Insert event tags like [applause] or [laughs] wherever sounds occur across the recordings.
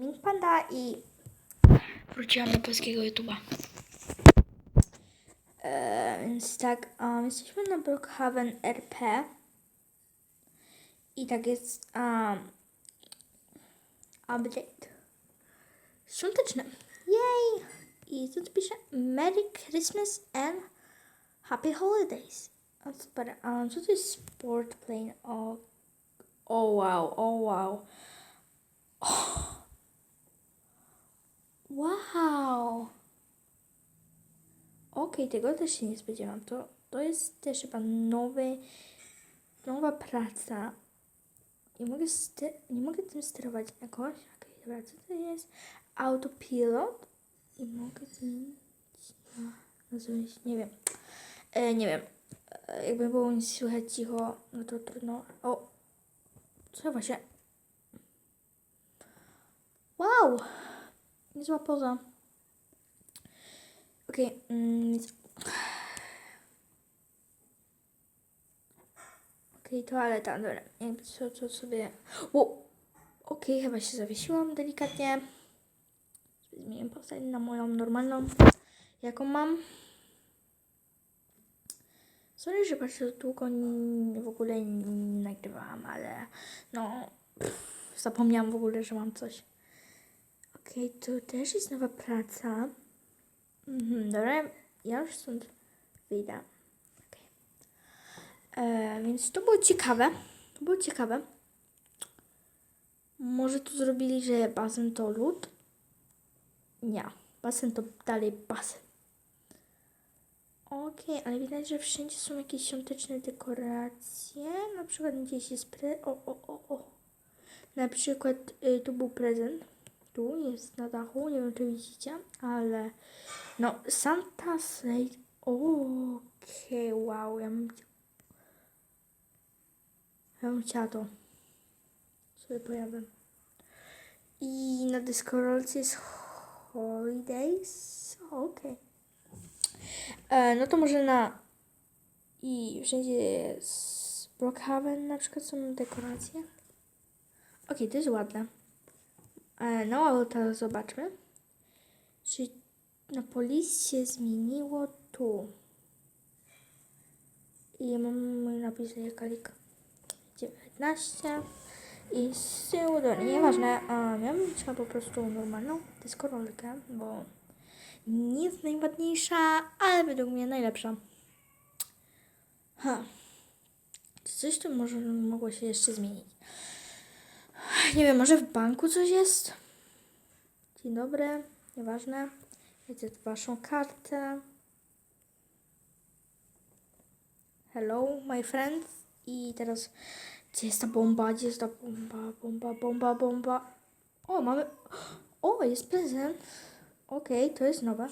Panda i Wróciłam do polskiego YouTube'a. e, więc tak, um, jesteśmy na Brookhaven RP i tak jest um, update świąteczny. Yay! I tu pisze Merry Christmas and Happy Holidays. O, super. Um, co to jest sport plane? O, o wow, o wow. Wow! Okej, tego też się nie spodziewam. To, to jest też chyba nowy, nowa praca. Nie mogę, nie mogę tym sterować jakoś. Okej, dobra, co to jest? Autopilot. I mogę zmienić na nazwać, nie wiem. E, nie wiem. E, jakby było nic słychać cicho, no to trudno. O! Co właśnie? Wow! Niezła poza. Okej, mm, więc- Okej, toaleta, dobra. Jakby co, co sobie... O! Okej, chyba się zawiesiłam delikatnie. Zmienię postać na moją normalną, jaką mam. Sorry, że bardzo długo w ogóle nie nagrywałam, ale no... Pff, zapomniałam w ogóle, że mam coś. Okej, tu też jest nowa praca. Mhm, dobra, ja już stąd wyjdę. Okej. E, więc to było ciekawe. To było ciekawe. Może tu zrobili, że basen to lód? Nie. Basen to dalej basen. Okej, ale widać, że wszędzie są jakieś świąteczne dekoracje. Na przykład gdzieś jest pre... O, o, o, o. Na przykład y, tu był prezent. Tu jest na dachu, nie wiem czy widzicie, ale no Santa Slate. Okej, wow, ja bym, ja bym chciała to. Sobie pojadę. I na deskorolce jest Holidays. Okej. E, No to może na i wszędzie jest Brookhaven na przykład są dekoracje. Okej, to jest ładne. E, No, ale teraz zobaczmy. Czy na policji się zmieniło tu? I mam mój napis jakalik 19 i z tyłu nieważne, a miałam mieć po prostu normalną deskorolkę, bo nie jest najładniejsza, ale według mnie najlepsza. Ha. Coś tu może mogło się jeszcze zmienić? Nie wiem, może w banku coś jest? Dzień dobry, nieważne. Widzę waszą kartę. Hello, my friend. I teraz, gdzie jest ta bomba? Gdzie jest ta bomba? Bomba, bomba, bomba. O, mamy... [gasps] O, jest prezent. Okej, to jest nowe.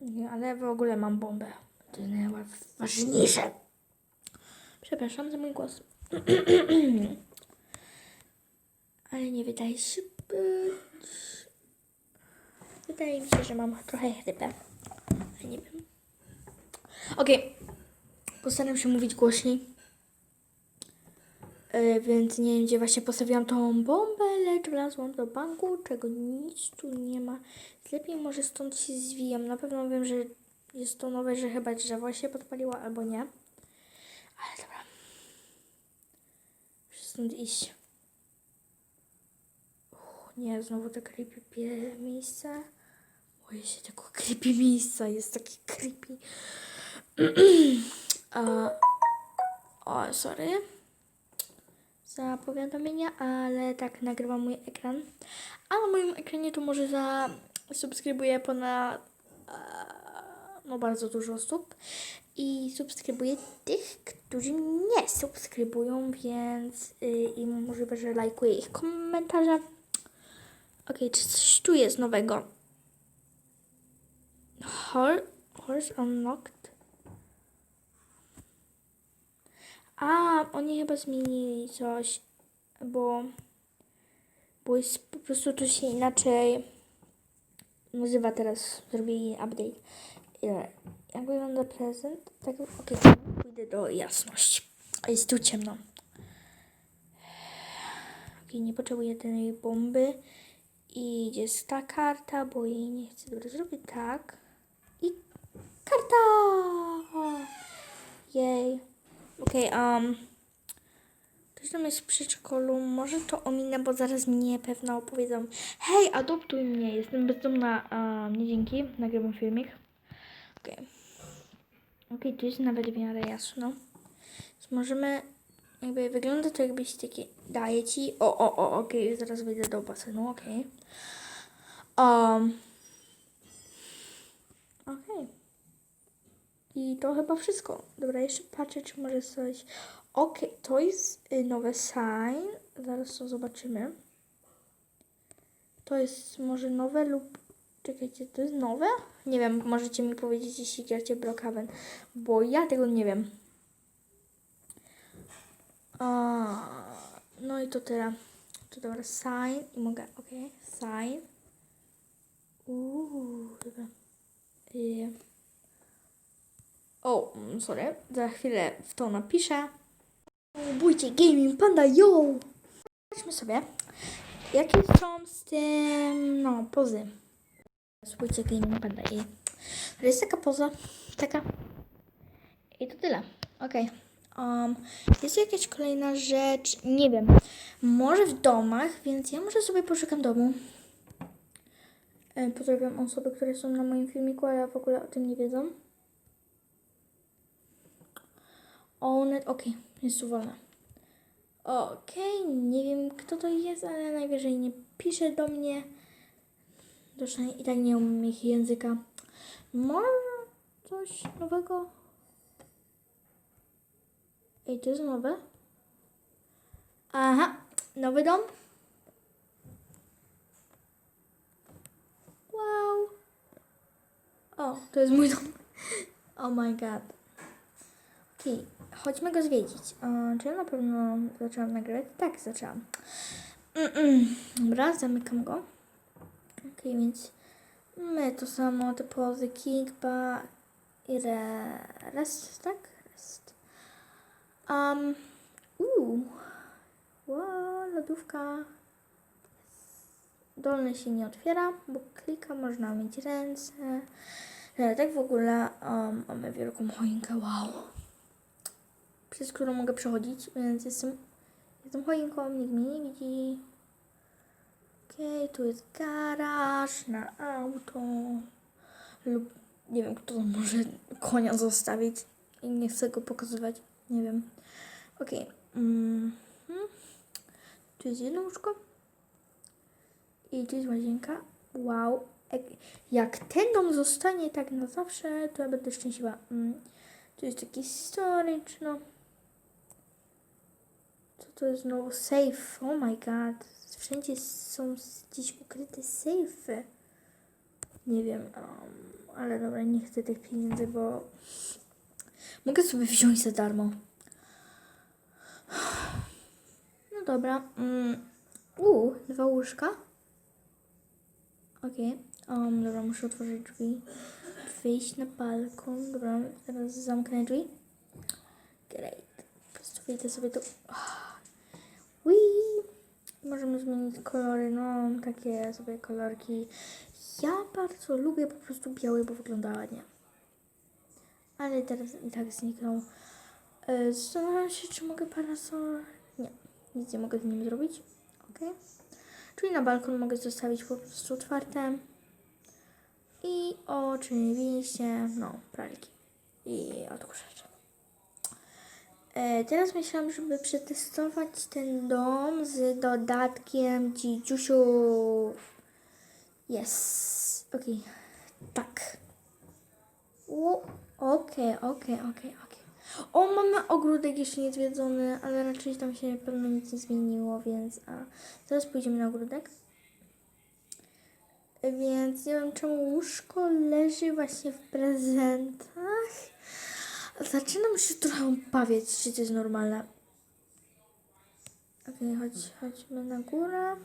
Nie, ale w ogóle mam bombę. To jest najważniejsze. Przepraszam za mój głos. Ale nie wydaje się być. Wydaje mi się, że mam trochę chrypę. Ale nie wiem. Okej. Postaram się mówić głośniej. E, więc nie wiem, gdzie właśnie postawiłam tą bombę, lecz wlazłam do banku, czego nic tu nie ma. Lepiej może stąd się zwijam. Na pewno wiem, że jest to nowe, że chyba drzewo się podpaliło, albo nie. Ale dobra. Stąd iść. Uch, nie, znowu te creepy miejsce. Boję się tego creepy miejsca, jest taki creepy. [clears throat] O, sorry za powiadomienia, ale tak nagrywam mój ekran. A na moim ekranie to może za subskrybuję ponad no bardzo dużo osób i subskrybuję tych, którzy nie subskrybują, więc y, i możliwe, że lajkuję ich komentarze. Okej, czy coś tu jest nowego? Hor horse unlocked. A, oni chyba zmienili coś, bo, bo jest po prostu to się inaczej nazywa teraz, zrobili update. Jak wygląda prezent? Tak, okej, pójdę do jasności. A Jest tu ciemno. Okej, nie potrzebuję tej bomby. I jest ta karta, bo jej nie chcę. Dobra, zrobię tak. I karta! Jej. Okej, um. Ktoś tam jest w przedszkolu. Może to ominę, bo zaraz mnie pewno opowiedzą. Hej, adoptuj mnie. Jestem bezdomna. Um, nie dzięki. Nagrywam filmik. Okej. Okej, tu jest nawet w miarę jasno. Więc możemy... Jakby wygląda to jakbyś taki... Daje ci... O, o, o, okej. Zaraz wyjdę do basenu, okej. Um. Okej. I to chyba wszystko. Dobra, jeszcze patrzę, czy może coś... Okej, to jest y, nowe sign. Zaraz to zobaczymy. To jest może nowe lub... Czekajcie, to jest nowe? Nie wiem, możecie mi powiedzieć, jeśli gracie Brookhaven, bo ja tego nie wiem. A, no i to tyle. To dobra, sign i mogę, okej, sign. Uuu, dobra. Y, O, mm, sorry, za chwilę w to napiszę. Bójcie, Gaming Panda, yo! Zobaczmy sobie, jakie są z tym, no, pozy. Spójrzcie, Gaming Panda i to jest taka poza, taka. I to tyle. Okej. Um, jest jakaś kolejna rzecz, nie wiem, może w domach, więc ja może sobie poszukam domu. E, Pozdrawiam osoby, które są na moim filmiku, ale w ogóle o tym nie wiedzą. Onet, okej, jest tu wolna. Okej, nie wiem kto to jest, ale najwyżej nie pisze do mnie. Zresztą i tak nie umiem ich języka. Może coś nowego? Ej, to jest nowe? Aha, nowy dom? Wow. O, to jest mój dom. [laughs] Oh my god. Okej, chodźmy go zwiedzić. E, czy ja na pewno zaczęłam nagrywać? Tak, zaczęłam. Mm-mm. Dobra, zamykam go. Więc my to samo, te pozy kickba i re, rest, tak? Rest. Um, uuu. Wow, lodówka. Dolny się nie otwiera, bo klika, można mieć ręce. Ale tak w ogóle um, mamy wielką choinkę, wow. Przez którą mogę przechodzić, więc jestem, jestem choinką, nikt mnie nie widzi. Okej, tu jest garaż na auto. Lub nie wiem, kto może konia zostawić i nie chcę go pokazywać. Nie wiem. Okej. Mhm. Tu jest jedno łóżko. I tu jest łazienka. Wow. Jak ten dom zostanie tak na zawsze, to ja będę szczęśliwa. Mm. Tu jest taki storage, no. Co to jest znowu? Safe. Oh my god. Wszędzie są gdzieś ukryte safe'y. Nie wiem, um, ale dobra, nie chcę tych pieniędzy, bo mogę sobie wziąć za darmo. No dobra. Mm. U, dwa łóżka. Okej. Um, dobra, muszę otworzyć drzwi. Wyjść na balkon. Dobra, teraz zamknę drzwi. Great. Po prostu wyjdę sobie tu. Wii. Możemy zmienić kolory, no takie sobie kolorki. Ja bardzo lubię po prostu biały, bo wygląda ładnie. Ale teraz i tak zniknął. E, Zastanawiam się, czy mogę parasol... Nie, nic nie mogę z nim zrobić. Ok. Czyli na balkon mogę zostawić po prostu otwarte. I oczywiście, no, pralki. I odkurzacz. E, teraz myślałam, żeby przetestować ten dom z dodatkiem dzidziusiu. Yes. Okej. Tak. Okej, okej, okej, okej. O, mamy ogródek jeszcze niezwiedzony, ale raczej tam się pewno nic nie zmieniło, więc a teraz pójdziemy na ogródek. Więc nie wiem czemu łóżko leży właśnie w prezentach. Zaczynam się trochę obawiać, czy to jest normalne. Okej, chodź, chodźmy na górę.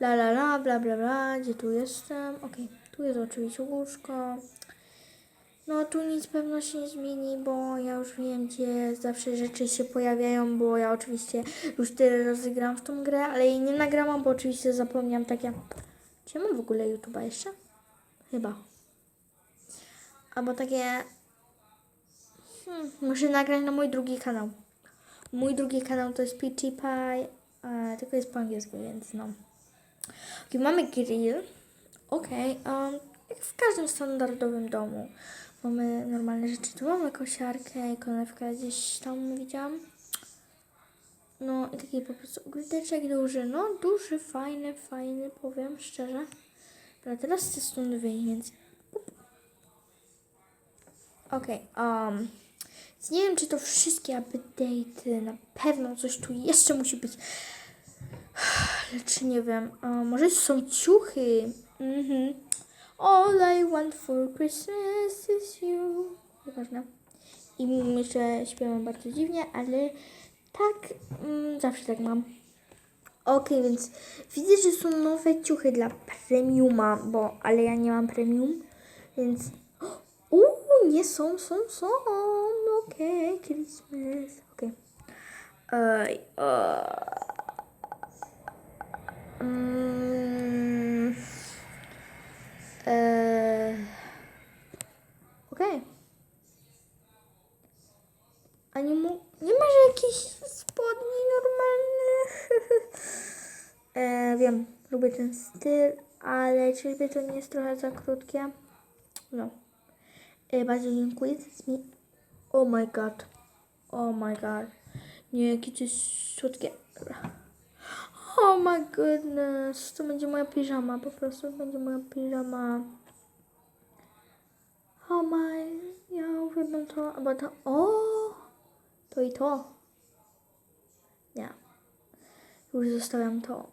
La la la, bla bla bla, gdzie tu jestem? Okej, tu jest oczywiście łóżko. No tu nic pewno się nie zmieni, bo ja już wiem, gdzie zawsze rzeczy się pojawiają, bo ja oczywiście już tyle razy gram w tą grę, ale jej nie nagrałam, bo oczywiście zapomniałam takie... Czy ja mam w ogóle YouTube'a jeszcze? Chyba. Albo takie... Hmm, muszę nagrać na mój drugi kanał. Mój drugi kanał to jest PewDiePie, e, tylko jest po angielsku, więc no. Okay, mamy grill. Okej, um, jak w każdym standardowym domu. Mamy normalne rzeczy. Tu mamy kosiarkę i konewkę gdzieś tam widziałam. No i taki po prostu ogródeczek duży. No duży, fajny, fajny, powiem szczerze. Dobra, teraz chcę stąd wyjść, więc... Okej, um, więc nie wiem, czy to wszystkie update'y. Na pewno coś tu jeszcze musi być. [sighs] Lecz nie wiem. A może są ciuchy? Mhm. All I want for Christmas is you. Nieważne. I myślę, śpiewam bardzo dziwnie, ale tak, mm, zawsze tak mam. Okej, więc widzę, że są nowe ciuchy dla premiuma, bo, ale ja nie mam premium, więc... Nie są, są, są. Okej, Christmas. Okej. Ej, eee. Mm. Eee. Okej. A nie mu... Nie masz jakichś spodni normalnych? eee, [laughs] wiem, lubię ten styl, ale czyżby to nie jest trochę za krótkie? No. Eee, bardzo dziękuję. Oh my god. Oh my god. Nie, jakie to jest słodkie. Oh my goodness. To będzie moja piżama. Po prostu będzie moja piżama. Oh my. Ja uwielbiam to. Albo to. O! To i to. Nie. Już zostawiam to.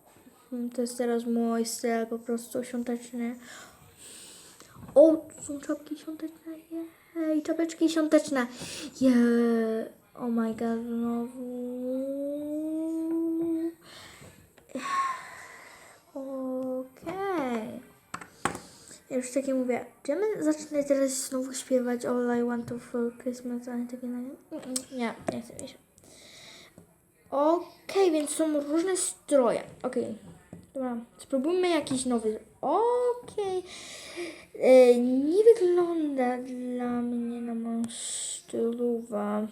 To jest teraz mój styl po prostu świąteczny. O, są czapki świąteczne. Jej, czapeczki świąteczne. Yeah. Oh my god, znowu. Okej. Ja już takie mówię, czy ja zacznę teraz znowu śpiewać All I Want to for Christmas, ale takie na nie. Mm, Nie, nie chcę mi się. Okej, więc są różne stroje. Okej. Dobra, spróbujmy jakiś nowy. Okej. E, Nie wygląda dla mnie na stylówę.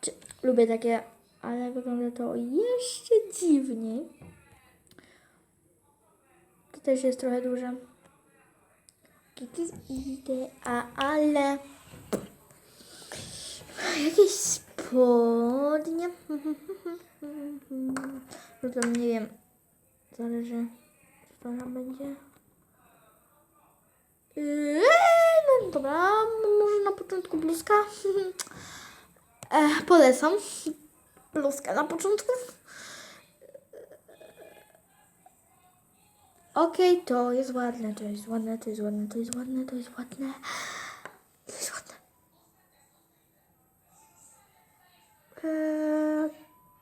Czy, lubię takie, ale wygląda to jeszcze dziwniej. To też jest trochę duże. Jakieś idealne. Jakieś spodnie. [laughs] To nie wiem. Zależy, tam będzie. Eee, no dobra, może na początku bluzka. [laughs] E, polecam. Bluzkę na początku. Okej, to jest ładne, to jest ładne, to jest ładne, to jest ładne, to jest ładne. To jest ładne. Eee,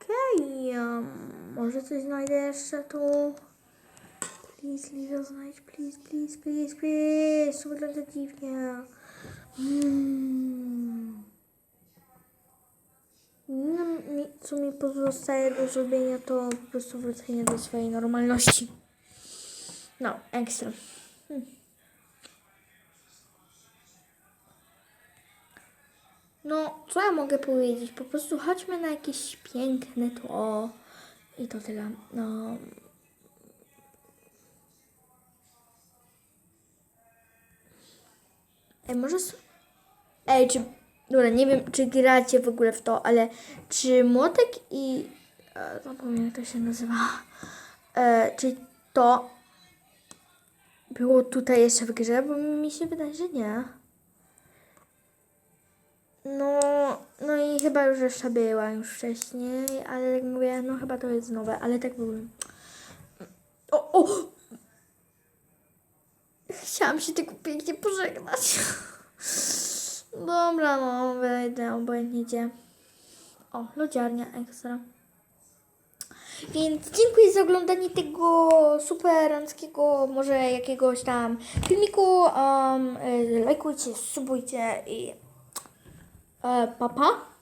Okej, um, może coś znajdę jeszcze tu. Please, Liza, znajdź, please, please, please, please. To wygląda dziwnie. Hmm. No, co mi pozostaje do zrobienia, to po prostu wrócenie do swojej normalności. No, ekstra. Hmm. No, co ja mogę powiedzieć? Po prostu chodźmy na jakieś piękne tło. I to tyle. No. Ej, może... Ej, czy... Dobra, nie wiem, czy gracie w ogóle w to, ale czy młotek i... E, zapomniałem, jak to się nazywa. E, czy to było tutaj jeszcze w grze, bo mi się wydaje, że nie. No, no i chyba już jeszcze była już wcześniej, ale jak mówię, no chyba to jest nowe, ale tak było. O, o! Chciałam się tylko pięknie pożegnać. Dobra, no, wejdę, obojętnie gdzie. O, lodziarnia ekstra. Więc dziękuję za oglądanie tego superanckiego, może jakiegoś tam filmiku. Um, lajkujcie, subujcie i e, pa pa.